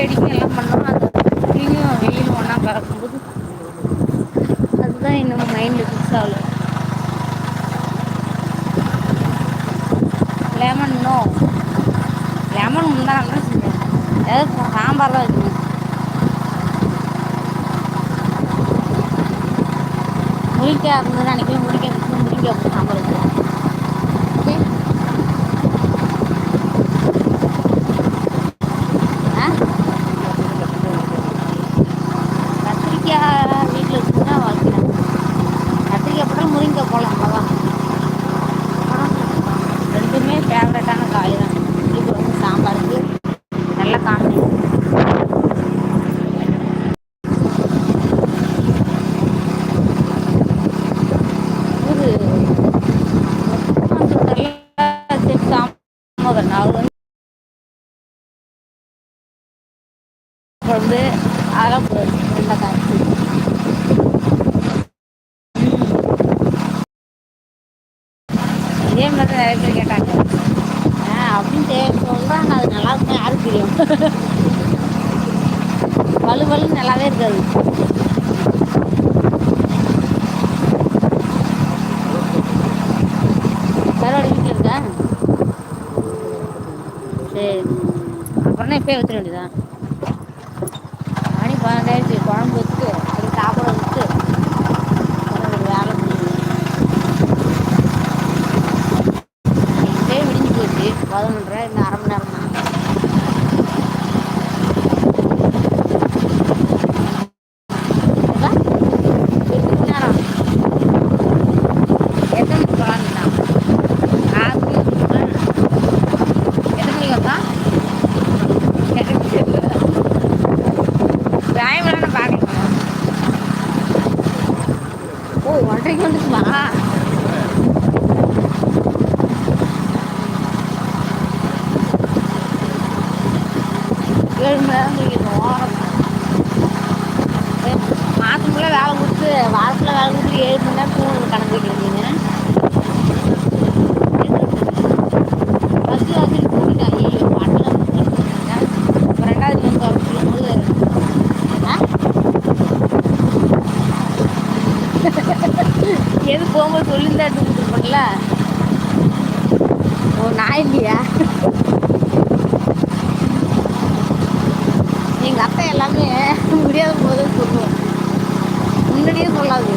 அடிக்கும் எல்லாம் பண்ணோம் அந்த புள்ளியும் வெயிலும் ஒன்றா கலக்கும்போது அதுதான் இன்னும் மைண்டில் ஃபிக்ஸ் ஆகல. லெமன் நோ லெமன் முந்தானா செஞ்சேன் ஏதாவது சாம்பார் தான் வைக்கணும் முருங்கைக்காய் இருந்தது அன்றைக்கி முடிக்க வச்சு சாம்பார் சாம்பார் அவர் வந்து குழம்பு அதெல்லாம் போடுவாரு வெண்டைக்காய் இதே மாதிரி நிறைய பேர் கேட்டாங்க? அப்படின்னு தே- அது நல்லா இருக்கும் யாருக்கு தெரியும்? வலு வலு நல்லாவே இருக்காது. சரி. அப்புறம் இப்போ ஊற்ற வேண்டியதான் ஓ வந்துச்சுமா ஏழு மணி நேரம் தூங்கிடுவோம் மாதத்துக்குள்ளே வேலை கொடுத்து வாரத்தில் வேலை கொடுத்து ஏழு மணி நேரம் தூங்குறது கணக்கு வைக்கிறீங்க எது போகும்போது சொல்லியிருந்தா எடுத்து கொடுத்துருப்பேன்ல ஓ நான் இல்லையா? எங்கள் அத்தை எல்லாமே முடியாத போது சொல்லுவோம் முன்னாடியே சொல்லாது